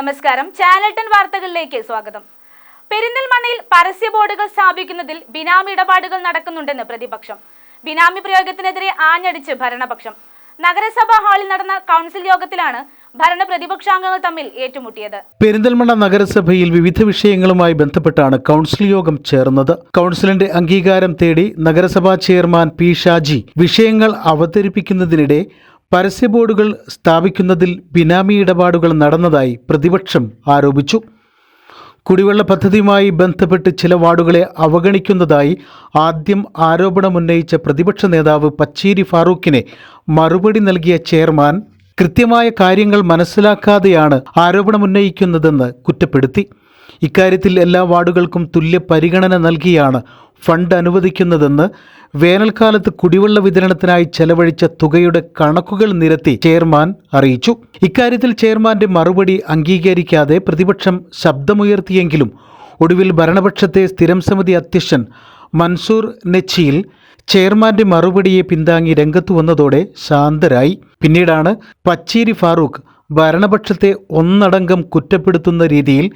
നമസ്കാരം. Channel ten വാർത്തകളിലേക്ക് സ്വാഗതം. പെരിന്തൽമണ്ണയിൽ പരസ്യ ബോർഡുകൾ സ്ഥാപിക്കുന്നതിൽ ബിനാമി ഇടപാടുകൾ നടക്കുന്നുണ്ടെന്ന് പ്രതിപക്ഷം. ബിനാമി പ്രയോഗത്തിനെതിരെ ആഞ്ഞടിച്ച് ഭരണപക്ഷം. നഗരസഭാ ഹാളിൽ നടന്ന കൗൺസിൽ യോഗത്തിലാണ് ഭരണ പ്രതിപക്ഷാംഗങ്ങൾ തമ്മിൽ ഏറ്റുമുട്ടിയത്. പെരിന്തൽമണ്ണ നഗരസഭയിൽ വിവിധ വിഷയങ്ങളുമായി ബന്ധപ്പെട്ടാണ് കൗൺസിൽ യോഗം ചേർന്നത്. കൗൺസിലിന്റെ അംഗീകാരം തേടി നഗരസഭാ ചെയർമാൻ പി ഷാജി വിഷയങ്ങൾ അവതരിപ്പിക്കുന്നതിനിടെ പരസ്യ ബോർഡുകൾ സ്ഥാപിക്കുന്നതിൽ ബിനാമി ഇടപാടുകൾ നടന്നതായി പ്രതിപക്ഷം ആരോപിച്ചു. കുടിവെള്ള പദ്ധതിയുമായി ബന്ധപ്പെട്ട് ചില വാർഡുകളെ അവഗണിക്കുന്നതായി ആദ്യം ആരോപണമുന്നയിച്ച പ്രതിപക്ഷ നേതാവ് പച്ചേരി ഫാറൂഖിനെ മറുപടി നൽകിയ ചെയർമാൻ കൃത്യമായ കാര്യങ്ങൾ മനസ്സിലാക്കാതെയാണ് ആരോപണമുന്നയിക്കുന്നതെന്ന് കുറ്റപ്പെടുത്തി. ഇക്കാര്യത്തിൽ എല്ലാ വാർഡുകൾക്കും തുല്യ പരിഗണന നൽകിയാണ് ഫണ്ട് അനുവദിക്കുന്നതെന്ന് വേനൽക്കാലത്ത് കുടിവെള്ള വിതരണത്തിനായി ചെലവഴിച്ച തുകയുടെ കണക്കുകൾ നിരത്തി ചെയർമാൻ അറിയിച്ചു. ഇക്കാര്യത്തിൽ ചെയർമാന്റെ മറുപടി അംഗീകരിക്കാതെ പ്രതിപക്ഷം ശബ്ദമുയർത്തിയെങ്കിലും ഒടുവിൽ ഭരണപക്ഷത്തെ സ്ഥിരം സമിതി അധ്യക്ഷൻ മൻസൂർ നെച്ചിയിൽ ചെയർമാന്റെ മറുപടിയെ പിന്താങ്ങി രംഗത്തു വന്നതോടെ ശാന്തരായി. പിന്നീടാണ് പച്ചേരി ഫാറൂഖ് ഭരണപക്ഷത്തെ ഒന്നടങ്കം കുറ്റപ്പെടുത്തുന്ന രീതിയിൽ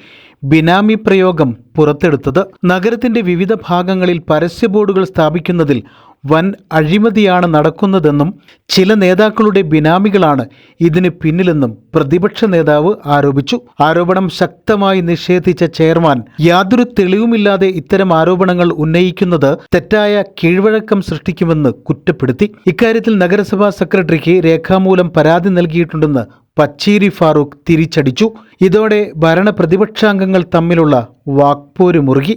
ബിനാമി പ്രയോഗം പുറത്തെടുത്തത്. നഗരത്തിന്റെ വിവിധ ഭാഗങ്ങളിൽ പരസ്യ ബോർഡുകൾ സ്ഥാപിക്കുന്നതിൽ വൻ അഴിമതിയാണ് നടക്കുന്നതെന്നും ചില നേതാക്കളുടെ ബിനാമികളാണ് ഇതിന് പിന്നിലെന്നും പ്രതിപക്ഷ നേതാവ് ആരോപിച്ചു. ആരോപണം ശക്തമായി നിഷേധിച്ച ചെയർമാൻ യാതൊരു തെളിവുമില്ലാതെ ഇത്തരം ആരോപണങ്ങൾ ഉന്നയിക്കുന്നത് തെറ്റായ കീഴ്വഴക്കം സൃഷ്ടിക്കുമെന്ന് കുറ്റപ്പെടുത്തി. ഇക്കാര്യത്തിൽ നഗരസഭാ സെക്രട്ടറിക്ക് രേഖാമൂലം പരാതി നൽകിയിട്ടുണ്ടെന്ന് പച്ചേരി ഫാറൂഖ് തിരിച്ചടിച്ചു. ഇതോടെ ഭരണ പ്രതിപക്ഷാംഗങ്ങൾ തമ്മിലുള്ള വാക്പോര് മുറുകി.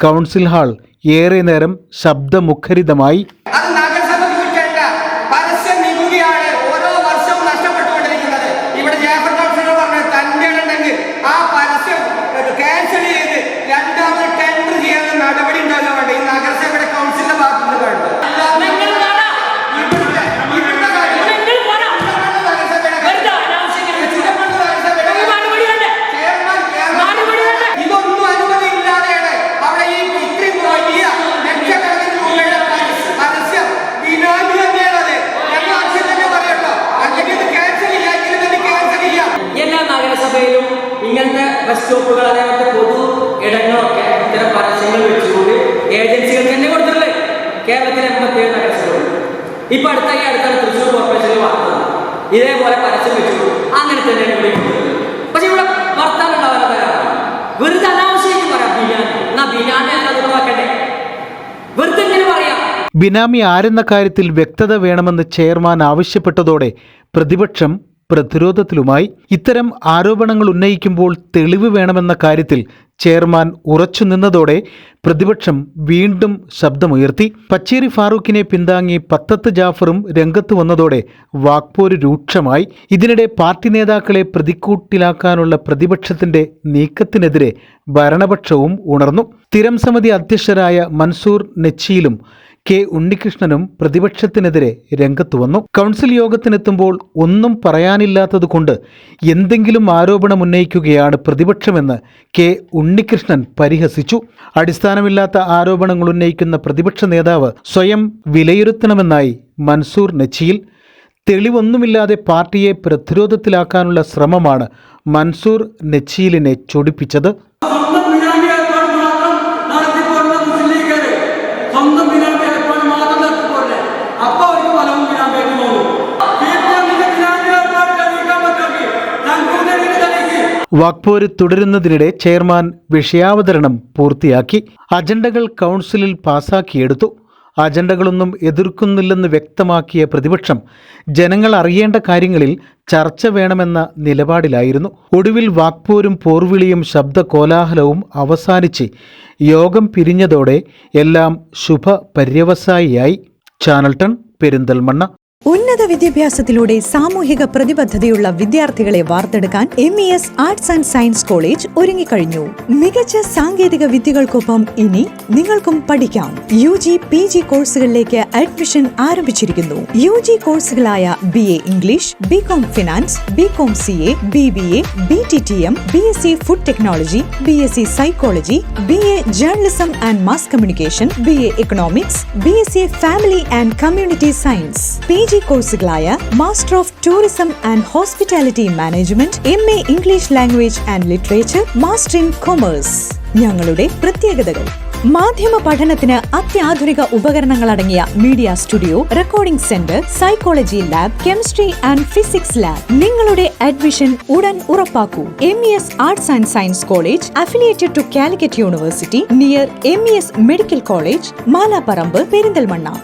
കൗൺസിൽ ഹാൾ ഏറെ നേരം ശബ്ദമുഖരിതമായി. ബസ് അതേപോലത്തെ പൊതു ഇടങ്ങളൊക്കെ ഇത്തരം പരസ്യങ്ങൾ വെച്ചുകൊണ്ട് ഏജൻസികൾ തന്നെ കൊടുത്തിട്ടുള്ളത്. കേരളത്തിലെ എൺപത്തിയേഴ് നഗരസഭകൾ. ഇപ്പൊ അടുത്ത അടുത്താണ് തൃശ്ശൂർ കോർപ്പറേഷനിൽ വന്നത് ഇതേപോലെ പരസ്യം വെച്ചു അങ്ങനെ തന്നെയാണ് ഇവിടെ പക്ഷെ ഇവിടെ വർത്താനം ഉണ്ടാവാൻ വെറുതെ അനാവശ്യമായിട്ട് പറയാം ബിനാൻ എന്നാ അത് ഒഴിവാക്കണ്ടേ വെറുതെ എങ്ങനെ പറയാം. ബിനാമി ആരെന്ന കാര്യത്തിൽ വ്യക്തത വേണമെന്ന് ചെയർമാൻ ആവശ്യപ്പെട്ടതോടെ പ്രതിപക്ഷം പ്രതിരോധത്തിലുമായി ഇത്തരം ആരോപണങ്ങൾ ഉന്നയിക്കുമ്പോൾ തെളിവ് വേണമെന്ന കാര്യത്തിൽ ചെയർമാൻ ഉറച്ചു നിന്നതോടെ പ്രതിപക്ഷം വീണ്ടും ശബ്ദമുയർത്തി. പച്ചേരി ഫാറൂഖിനെ പിന്താങ്ങി പത്തത്ത് ജാഫറും രംഗത്ത് വന്നതോടെ വാക്പോര് രൂക്ഷമായി. ഇതിനിടെ പാർട്ടി നേതാക്കളെ പ്രതിക്കൂട്ടിലാക്കാനുള്ള പ്രതിപക്ഷത്തിന്റെ നീക്കത്തിനെതിരെ ഭരണപക്ഷവും ഉണർന്നു. സ്ഥിരം സമിതി അധ്യക്ഷരായ മൻസൂർ നെച്ചിയിലും കെ ഉണ്ണികൃഷ്ണനും പ്രതിപക്ഷത്തിനെതിരെ രംഗത്തു വന്നു. കൗൺസിൽ യോഗത്തിനെത്തുമ്പോൾ ഒന്നും പറയാനില്ലാത്തതുകൊണ്ട് എന്തെങ്കിലും ആരോപണം ഉന്നയിക്കുകയാണ് പ്രതിപക്ഷമെന്ന് കെ ഉണ്ണികൃഷ്ണൻ പരിഹസിച്ചു. അടിസ്ഥാനമില്ലാത്ത ആരോപണങ്ങൾ ഉന്നയിക്കുന്ന പ്രതിപക്ഷ നേതാവ് സ്വയം വിലയിരുത്തണമെന്നായി മൻസൂർ നെച്ചിയിൽ തെളിവൊന്നുമില്ലാതെ പാർട്ടിയെ പ്രതിരോധത്തിലാക്കാനുള്ള ശ്രമമാണ് മൻസൂർ നെച്ചിയിലിനെ ചൊടിപ്പിച്ചത്. വാക്പോര് തുടരുന്നതിനിടെ ചെയർമാൻ വിഷയാവതരണം പൂർത്തിയാക്കി. അജണ്ടകൾ കൗൺസിലിൽ പാസാക്കിയെടുത്തു. അജണ്ടകളൊന്നും എതിർക്കുന്നില്ലെന്ന് വ്യക്തമാക്കിയ പ്രതിപക്ഷം ജനങ്ങൾ അറിയേണ്ട കാര്യങ്ങളിൽ ചർച്ച വേണമെന്ന നിലപാടിലായിരുന്നു. ഒടുവിൽ വാക്പോരും പോർവിളിയും ശബ്ദ കോലാഹലവും അവസാനിച്ച് യോഗം പിരിഞ്ഞതോടെ എല്ലാം ശുഭ പര്യവസായിയായി ചാനൽ ടൺ പെരിന്തൽമണ്ണ. ഉന്നത വിദ്യാഭ്യാസത്തിലൂടെ സാമൂഹിക പ്രതിബദ്ധതയുള്ള വിദ്യാർത്ഥികളെ വാർത്തെടുക്കാൻ M E S arts and science college ഒരുങ്ങിക്കഴിഞ്ഞു. മികച്ച സാങ്കേതിക വിദ്യകൾക്കൊപ്പം ഇനി നിങ്ങൾക്കും പഠിക്കാം. യു ജി പി ജി കോഴ്സുകളിലേക്ക് അഡ്മിഷൻ ആരംഭിച്ചിരിക്കുന്നു. U G കോഴ്സുകളായ B A English B Com finance B Com C A B B A B T T M B S C food technology B S C psychology B A journalism and mass communication B A economics B S C family and community science P G കോഴ്സുകളായ master of tourism and hospitality management M A English language and literature master in commerce ഞങ്ങളുടെ പ്രത്യേകതകൾ. മാധ്യമ പഠനത്തിന് അത്യാധുനിക ഉപകരണങ്ങൾ അടങ്ങിയ media studio recording centre psychology lab chemistry and physics lab നിങ്ങളുടെ admission ഉടൻ ഉറപ്പാക്കൂ. M E S arts and science college affiliated to Calicut university near M E S medical college Malaparamba Perinthalmanna.